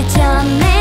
내가 제일 예쁜 니 어느 나는 내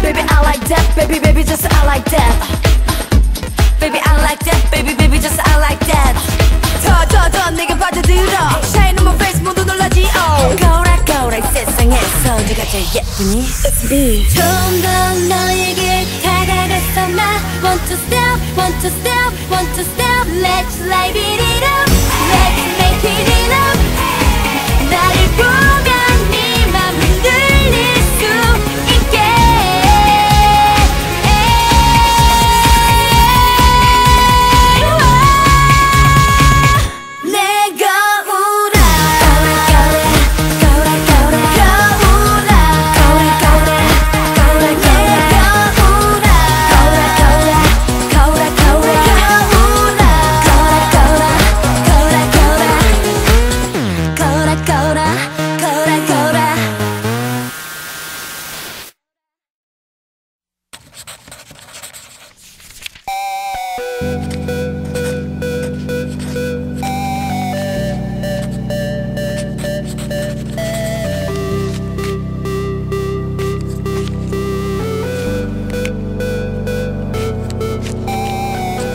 Baby, I like that. Baby, baby, just I like that. Baby, I like that. Baby, baby, just I like that. 더, 더, 더 내게 빠져들어. Shine on my face, 모두 놀라지. Oh. 거울아, 거울아, 세상에서 네가 제일 예쁘니? It's 너에게 다가갔어. 나 want to step, want to step, want to step. Let's light it up.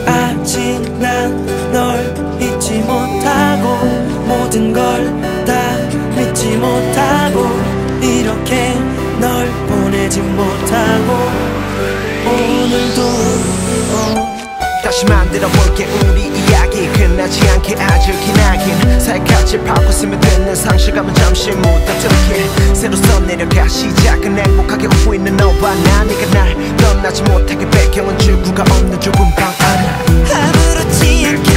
아직 난널 잊지 못하고 모든 걸 다 믿지 못하고 이렇게 널 보내지 못하고 오늘도. 어. 다시 만들어 볼게 우리 이야기. 끝나지 않게 아주 기나긴. 살갗을 파고 되는 상실감은 잠시 묻어두게. 새로 써내려가 시작은 행복하게 웃고 있는 너와 나 네가 날 떠나지 못하게 배경은 출구가 없는 좁은 방 안에 아무렇지 않게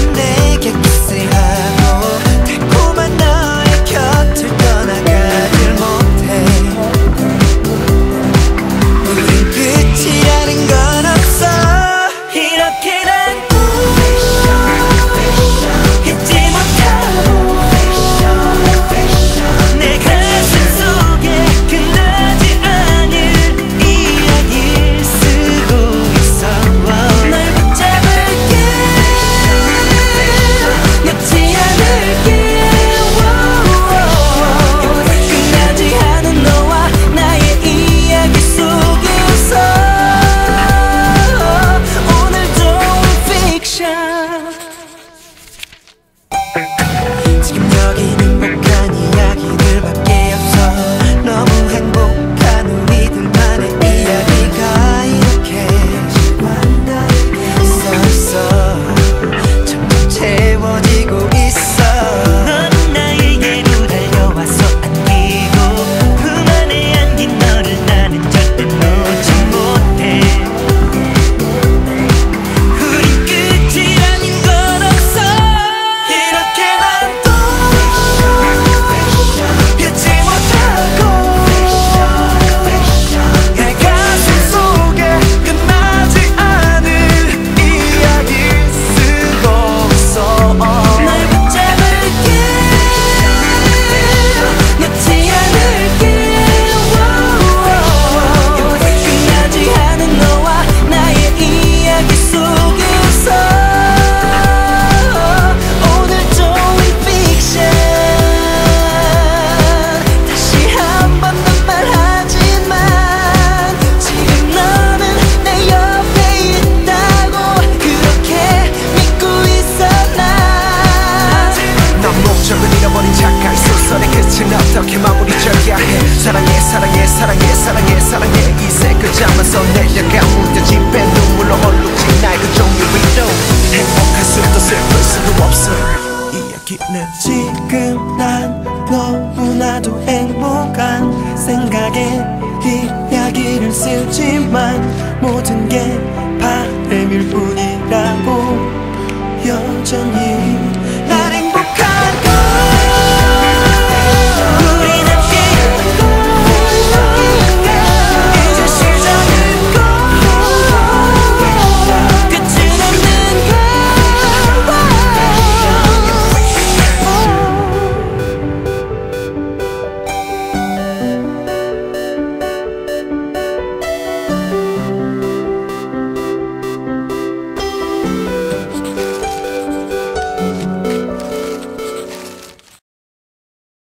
사랑해 사랑해 사랑해 사랑해. 사랑해 이세 글자만 써내려가 무뎌진 배 눈물로 얼룩진 나의 그 종류 위로 행복할 수도 슬플 수도 없어. 이야기는 지금 난 너무나도 행복한 생각에 이야기를 쓰지만 모든 게 바람일 뿐이라고 여전히